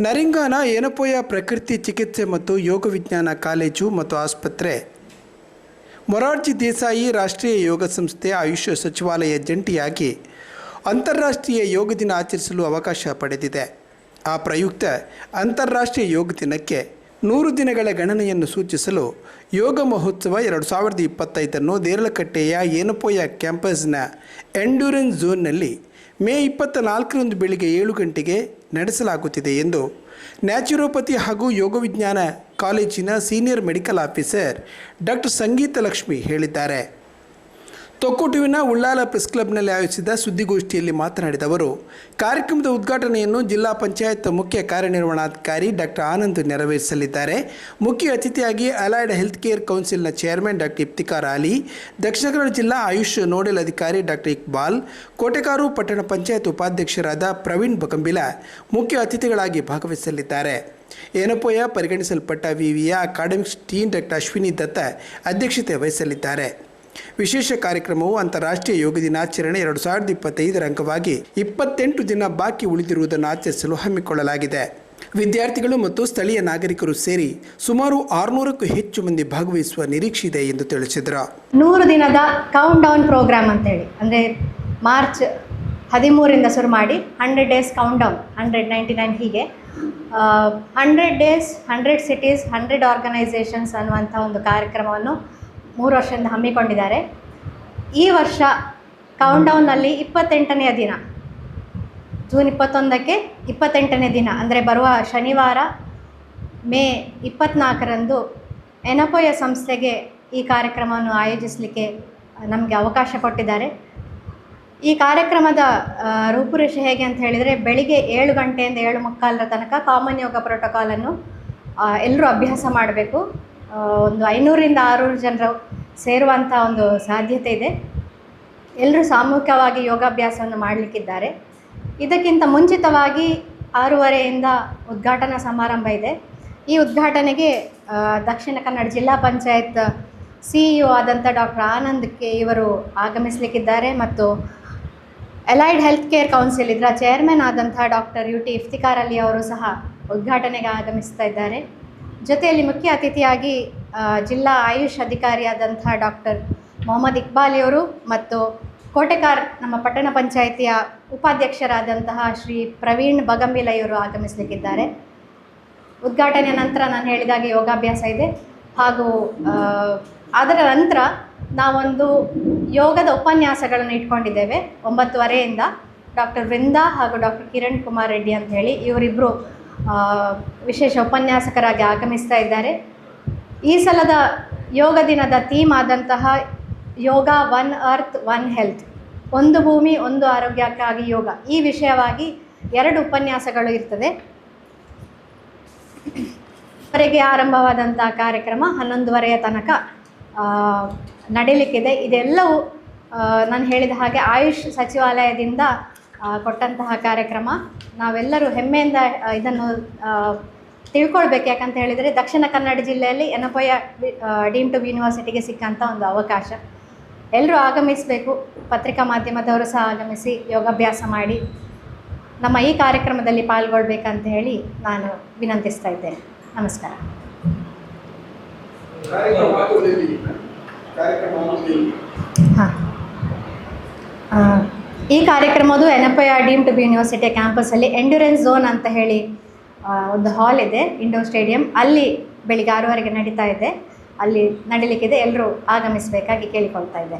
ನರಿಂಗಾನ ಏನಪೋಯ ಪ್ರಕೃತಿ ಚಿಕಿತ್ಸೆ ಮತ್ತು ಯೋಗ ವಿಜ್ಞಾನ ಕಾಲೇಜು ಮತ್ತು ಆಸ್ಪತ್ರೆ. ಮೊರಾರ್ಜಿ ದೇಸಾಯಿ ರಾಷ್ಟ್ರೀಯ ಯೋಗ ಸಂಸ್ಥೆ ಆಯುಷ್ ಸಚಿವಾಲಯ ಜಂಟಿಯಾಗಿ ಅಂತಾರಾಷ್ಟ್ರೀಯ ಯೋಗ ದಿನ ಆಚರಿಸಲು ಅವಕಾಶ ಪಡೆದಿದೆ. ಆ ಪ್ರಯುಕ್ತ ಅಂತಾರಾಷ್ಟ್ರೀಯ ಯೋಗ ದಿನಕ್ಕೆ ನೂರು ದಿನಗಳ ಗಣನೆಯನ್ನು ಸೂಚಿಸಲು ಯೋಗ ಮಹೋತ್ಸವ ಎರಡು ಸಾವಿರದ ಇಪ್ಪತ್ತೈದನ್ನು ದೇರಳಕಟ್ಟೆಯ ಏನಪೋಯ ಕ್ಯಾಂಪಸ್ನ ಎಂಡ್ಯೂರೆನ್ಸ್ ಝೋನ್ನಲ್ಲಿ ಮೇ ಇಪ್ಪತ್ತ ನಾಲ್ಕರಂದು ಬೆಳಿಗ್ಗೆ ಏಳು ಗಂಟೆಗೆ ನಡೆಸಲಾಗುತ್ತಿದೆ ಎಂದು ನ್ಯಾಚುರೋಪತಿ ಹಾಗೂ ಯೋಗ ವಿಜ್ಞಾನ ಕಾಲೇಜಿನ senior medical officer doctor Sangeetha Lakshmi ಹೇಳಿದ್ದಾರೆ. ತೊಕ್ಕೊಟುವಿನ ಉಳ್ಳಾಲ ಪ್ರೆಸ್ ಕ್ಲಬ್ನಲ್ಲಿ ಆಯೋಜಿಸಿದ ಸುದ್ದಿಗೋಷ್ಠಿಯಲ್ಲಿ ಮಾತನಾಡಿದ ಅವರು, ಕಾರ್ಯಕ್ರಮದ ಉದ್ಘಾಟನೆಯನ್ನು ಜಿಲ್ಲಾ ಪಂಚಾಯತ್ ಮುಖ್ಯ ಕಾರ್ಯನಿರ್ವಹಣಾಧಿಕಾರಿ ಡಾಕ್ಟರ್ ಆನಂದ್ ನೆರವೇರಿಸಲಿದ್ದಾರೆ. ಮುಖ್ಯ ಅತಿಥಿಯಾಗಿ ಅಲೈಡ್ ಹೆಲ್ತ್ ಕೇರ್ ಕೌನ್ಸಿಲ್ನ ಚೇರ್ಮನ್ ಡಾಕ್ಟರ್ ಇಫ್ತಿಕಾರ್ ಅಲಿ, ದಕ್ಷಿಣ ಕನ್ನಡ ಜಿಲ್ಲಾ ಆಯುಷ್ ನೋಡೆಲ್ ಅಧಿಕಾರಿ ಡಾಕ್ಟರ್ ಇಕ್ಬಾಲ್, ಕೋಟೆಕಾರು ಪಟ್ಟಣ ಪಂಚಾಯತ್ ಉಪಾಧ್ಯಕ್ಷರಾದ ಪ್ರವೀಣ್ ಬಕಂಬಿಲ ಮುಖ್ಯ ಅತಿಥಿಗಳಾಗಿ ಭಾಗವಹಿಸಲಿದ್ದಾರೆ. ಏನಪ್ಪಯ್ಯ ಪರಿಗಣಿಸಲ್ಪಟ್ಟ ವಿವಿಯ academics dean doctor Ashwini Datta ಅಧ್ಯಕ್ಷತೆ ವಹಿಸಲಿದ್ದಾರೆ. ವಿಶೇಷ ಕಾರ್ಯಕ್ರಮವು ಅಂತಾರಾಷ್ಟ್ರೀಯ ಯೋಗ ದಿನಾಚರಣೆ ಎರಡು ಸಾವಿರದ ಇಪ್ಪತ್ತೈದರ ಅಂಗವಾಗಿ ಇಪ್ಪತ್ತೆಂಟು ದಿನ ಬಾಕಿ ಉಳಿದಿರುವುದನ್ನು ಆಚರಿಸಲು ಹಮ್ಮಿಕೊಳ್ಳಲಾಗಿದೆ. ವಿದ್ಯಾರ್ಥಿಗಳು ಮತ್ತು ಸ್ಥಳೀಯ ನಾಗರಿಕರು ಸೇರಿ ಸುಮಾರು ಆರುನೂರಕ್ಕೂ ಹೆಚ್ಚು ಮಂದಿ ಭಾಗವಹಿಸುವ ನಿರೀಕ್ಷೆ ಇದೆ ಎಂದು ತಿಳಿಸಿದರು. ನೂರು ದಿನದ ಕೌಂಟ್ ಡೌನ್ ಪ್ರೋಗ್ರಾಮ್ ಅಂತೇಳಿ. ಅಂದರೆ ಮಾರ್ಚ್ ಹದಿಮೂರಿಂದ ಶುರು ಮಾಡಿ hundred days count down hundred ninety nine ಹೀಗೆ hundred days hundred cities hundred organisations ಅನ್ನುವಂಥ ಒಂದು ಕಾರ್ಯಕ್ರಮವನ್ನು ಮೂರು ವರ್ಷದಿಂದ ಹಮ್ಮಿಕೊಂಡಿದ್ದಾರೆ. ಈ ವರ್ಷ ಕೌಂಟ್ ಡೌನ್ನಲ್ಲಿ ಇಪ್ಪತ್ತೆಂಟನೆಯ ದಿನ. ಜೂನ್ ಇಪ್ಪತ್ತೊಂದಕ್ಕೆ ಇಪ್ಪತ್ತೆಂಟನೇ ದಿನ, ಅಂದರೆ ಬರುವ ಶನಿವಾರ, ಮೇ ಇಪ್ಪತ್ತ್ನಾಲ್ಕರಂದು ಎನಪೋಯ ಸಂಸ್ಥೆಗೆ ಈ ಕಾರ್ಯಕ್ರಮವನ್ನು ಆಯೋಜಿಸಲಿಕ್ಕೆ ನಮಗೆ ಅವಕಾಶ ಕೊಟ್ಟಿದ್ದಾರೆ. ಈ ಕಾರ್ಯಕ್ರಮದ ರೂಪುರೇಷೆ ಹೇಗೆ ಅಂತ ಹೇಳಿದರೆ, ಬೆಳಿಗ್ಗೆ ಏಳು ಗಂಟೆಯಿಂದ ಏಳು ಮುಕ್ಕಾಲರ ತನಕ ಕಾಮನ್ ಯೋಗ ಪ್ರೋಟೋಕಾಲನ್ನು ಎಲ್ಲರೂ ಅಭ್ಯಾಸ ಮಾಡಬೇಕು. ಒಂದು ಐನೂರಿಂದ ಆರುನೂರು ಜನರು ಸೇರುವಂಥ ಒಂದು ಸಾಧ್ಯತೆ ಇದೆ. ಎಲ್ಲರೂ ಸಾಮೂಹಿಕವಾಗಿ ಯೋಗಾಭ್ಯಾಸವನ್ನು ಮಾಡಲಿಕ್ಕಿದ್ದಾರೆ. ಇದಕ್ಕಿಂತ ಮುಂಚಿತವಾಗಿ ಆರೂವರೆಯಿಂದ ಉದ್ಘಾಟನಾ ಸಮಾರಂಭ ಇದೆ. ಈ ಉದ್ಘಾಟನೆಗೆ ದಕ್ಷಿಣ ಕನ್ನಡ ಜಿಲ್ಲಾ ಪಂಚಾಯತ್ ಸಿ ಇ ಆದಂಥ ಡಾಕ್ಟರ್ ಆನಂದ್ ಕೆ ಇವರು ಆಗಮಿಸಲಿಕ್ಕಿದ್ದಾರೆ ಮತ್ತು ಅಲೈಡ್ ಹೆಲ್ತ್ ಕೇರ್ ಕೌನ್ಸಿಲ್ ಇದರ ಚೇರ್ಮನ್ ಆದಂಥ doctor U T Iftikhar Ali ಅವರು ಸಹ ಉದ್ಘಾಟನೆಗೆ ಆಗಮಿಸ್ತಾ ಇದ್ದಾರೆ. ಜೊತೆಯಲ್ಲಿ ಮುಖ್ಯ ಅತಿಥಿಯಾಗಿ ಜಿಲ್ಲಾ ಆಯುಷ್ ಅಧಿಕಾರಿಯಾದಂಥ ಡಾಕ್ಟರ್ ಮೊಹಮ್ಮದ್ ಇಕ್ಬಾಲಿ ಅವರು ಮತ್ತು ಕೋಟೆಕಾರ್ ನಮ್ಮ ಪಟ್ಟಣ ಪಂಚಾಯಿತಿಯ ಉಪಾಧ್ಯಕ್ಷರಾದಂತಹ ಶ್ರೀ ಪ್ರವೀಣ್ ಬಗಂಬಿಲ ಇವರು ಆಗಮಿಸಲಿಕ್ಕಿದ್ದಾರೆ. ಉದ್ಘಾಟನೆಯ ನಂತರ ನಾನು ಹೇಳಿದಾಗ ಯೋಗಾಭ್ಯಾಸ ಇದೆ. ಹಾಗೂ ಅದರ ನಂತರ ನಾವೊಂದು ಯೋಗದ ಉಪನ್ಯಾಸಗಳನ್ನು ಇಟ್ಕೊಂಡಿದ್ದೇವೆ. ಒಂಬತ್ತುವರೆಯಿಂದ ಡಾಕ್ಟರ್ ವೃಂದಾ ಹಾಗೂ ಡಾಕ್ಟರ್ ಕಿರಣ್ ಕುಮಾರ್ ರೆಡ್ಡಿ ಅಂತ ಹೇಳಿ ಇವರಿಬ್ಬರು ವಿಶೇಷ ಉಪನ್ಯಾಸಕರಾಗಿ ಆಗಮಿಸ್ತಾ ಇದ್ದಾರೆ. ಈ ಸಲದ ಯೋಗ ದಿನದ ಥೀಮ್ ಆದಂತಹ yoga one earth, one health, ಒಂದು ಭೂಮಿ, ಒಂದು ಆರೋಗ್ಯಕ್ಕಾಗಿ ಯೋಗ ಈ ವಿಷಯವಾಗಿ ಎರಡು ಉಪನ್ಯಾಸಗಳು ಇರ್ತದೆ. ವರೆಗೆ ಆರಂಭವಾದಂಥ ಕಾರ್ಯಕ್ರಮ ಹನ್ನೊಂದುವರೆಯ ತನಕ ನಡೀಲಿಕ್ಕಿದೆ. ಇದೆಲ್ಲವೂ ನಾನು ಹೇಳಿದ ಹಾಗೆ ಆಯುಷ್ ಸಚಿವಾಲಯದಿಂದ ಕೊಟ್ಟಂತಹ ಕಾರ್ಯಕ್ರಮ. ನಾವೆಲ್ಲರೂ ಹೆಮ್ಮೆಯಿಂದ ಇದನ್ನು ತಿಳ್ಕೊಳ್ಬೇಕು. ಯಾಕಂತ ಹೇಳಿದರೆ ದಕ್ಷಿಣ ಕನ್ನಡ ಜಿಲ್ಲೆಯಲ್ಲಿ ಎನಪೊಯ ಡೀಮ್ ಟು ಯೂನಿವರ್ಸಿಟಿಗೆ ಸಿಕ್ಕಂಥ ಒಂದು ಅವಕಾಶ. ಎಲ್ಲರೂ ಆಗಮಿಸಬೇಕು. ಪತ್ರಿಕಾ ಮಾಧ್ಯಮದವರು ಸಹ ಆಗಮಿಸಿ ಯೋಗಾಭ್ಯಾಸ ಮಾಡಿ ನಮ್ಮ ಈ ಕಾರ್ಯಕ್ರಮದಲ್ಲಿ ಪಾಲ್ಗೊಳ್ಬೇಕಂತ ಹೇಳಿ ನಾನು ವಿನಂತಿಸ್ತಾ ಇದ್ದೇನೆ. ನಮಸ್ಕಾರ. ಈ ಕಾರ್ಯಕ್ರಮದು ಎನಪಯ ಡೀಮ್ ಟು ಬಿ ಯೂನಿವರ್ಸಿಟಿಯ ಕ್ಯಾಂಪಸಲ್ಲಿ ಎಂಡ್ಯೂರೆನ್ಸ್ ಝೋನ್ ಅಂತ ಹೇಳಿ ಒಂದು ಹಾಲ್ ಇದೆ ಇಂಡೋರ್ ಸ್ಟೇಡಿಯಂ. ಅಲ್ಲಿ ಬೆಳಿಗ್ಗೆ ಆರೂವರೆಗೆ ನಡೀತಾ ಇದೆ. ಅಲ್ಲಿ ನಡೀಲಿಕ್ಕಿದೆ. ಎಲ್ಲರೂ ಆಗಮಿಸಬೇಕಾಗಿ ಕೇಳಿಕೊಳ್ತಾ ಇದೆ.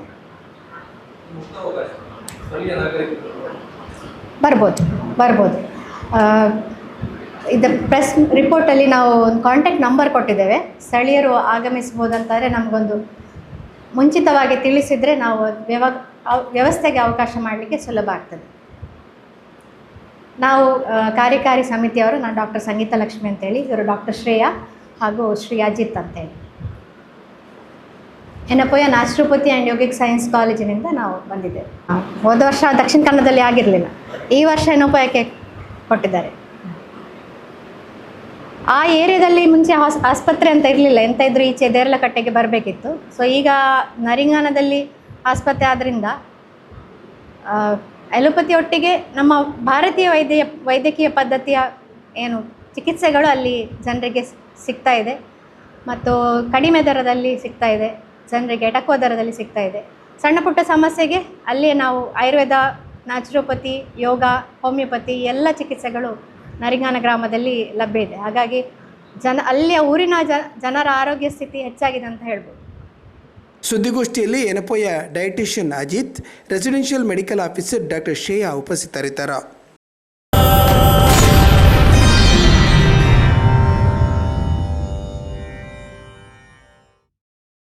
ಬರ್ಬೋದು ಬರ್ಬೋದು. ಇದು ಪ್ರೆಸ್ ರಿಪೋರ್ಟಲ್ಲಿ ನಾವು ಒಂದು ಕಾಂಟ್ಯಾಕ್ಟ್ ನಂಬರ್ ಕೊಟ್ಟಿದ್ದೇವೆ. ಸ್ಥಳೀಯರು ಆಗಮಿಸ್ಬೋದಂತಾರೆ. ನಮಗೊಂದು ಮುಂಚಿತವಾಗಿ ತಿಳಿಸಿದರೆ ನಾವು ವ್ಯವ ವ್ಯವಸ್ಥೆಗೆ ಅವಕಾಶ ಮಾಡಲಿಕ್ಕೆ ಸುಲಭ ಆಗ್ತದೆ. ನಾವು ಕಾರ್ಯಕಾರಿ ಸಮಿತಿಯವರು, ನಾನು ಡಾಕ್ಟರ್ ಸಂಗೀತ ಲಕ್ಷ್ಮಿ ಅಂತೇಳಿ, ಇವರು ಡಾಕ್ಟರ್ ಶ್ರೇಯಾ ಹಾಗೂ ಶ್ರೀ ಅಜಿತ್ ಅಂತೇಳಿ. Yenepoya naturopathy and yogic science ಕಾಲೇಜಿನಿಂದ ನಾವು ಬಂದಿದ್ದೇವೆ. ಹೋದ ವರ್ಷ ದಕ್ಷಿಣ ಕನ್ನಡದಲ್ಲಿ ಆಗಿರಲಿಲ್ಲ. ಈ ವರ್ಷ ಎನಪೋಯಕ್ಕೆ ಕೊಟ್ಟಿದ್ದಾರೆ. ಆ ಏರಿಯಾದಲ್ಲಿ ಮುಂಚೆ ಆಸ್ಪತ್ರೆ ಅಂತ ಇರಲಿಲ್ಲ. ಎಂತ ಇದ್ರೂ ಈಚೆ ದೇರ್ಲಕಟ್ಟೆಗೆ ಬರಬೇಕಿತ್ತು. ಸೊ ಈಗ ನರಿಂಗಾನದಲ್ಲಿ ಆಸ್ಪತ್ರೆ ಆದ್ದರಿಂದ ಅಲೋಪತಿ ಒಟ್ಟಿಗೆ ನಮ್ಮ ಭಾರತೀಯ ವೈದ್ಯ, ವೈದ್ಯಕೀಯ ಪದ್ಧತಿಯ ಏನು ಚಿಕಿತ್ಸೆಗಳು ಅಲ್ಲಿ ಜನರಿಗೆ ಸಿಗ್ತಾ ಇದೆ. ಮತ್ತು ಕಡಿಮೆ ದರದಲ್ಲಿ ಸಿಗ್ತಾ ಇದೆ. ಜನರಿಗೆ ಎಟಕುವ ದರದಲ್ಲಿ ಸಿಗ್ತಾ ಇದೆ. ಸಣ್ಣ ಪುಟ್ಟ ಸಮಸ್ಯೆಗೆ ಅಲ್ಲಿಯೇ ನಾವು ಆಯುರ್ವೇದ, ನ್ಯಾಚುರೋಪತಿ, ಯೋಗ, ಹೋಮಿಯೋಪತಿ ಎಲ್ಲ ಚಿಕಿತ್ಸೆಗಳು ನರಿಂಗಾನ ಗ್ರಾಮದಲ್ಲಿ ಲಭ್ಯ ಇದೆ. ಹಾಗಾಗಿ ಜನ, ಅಲ್ಲಿಯ ಊರಿನ ಜನರ ಆರೋಗ್ಯ ಸ್ಥಿತಿ ಹೆಚ್ಚಾಗಿದೆ ಅಂತ ಹೇಳ್ಬೋದು. ಸುದ್ದಿಗೋಷ್ಠಿಯಲ್ಲಿ Yenepoya dietician Ajit, residential medical officer doctor Shreya ಉಪಸ್ಥಿತರಿದ್ದರು.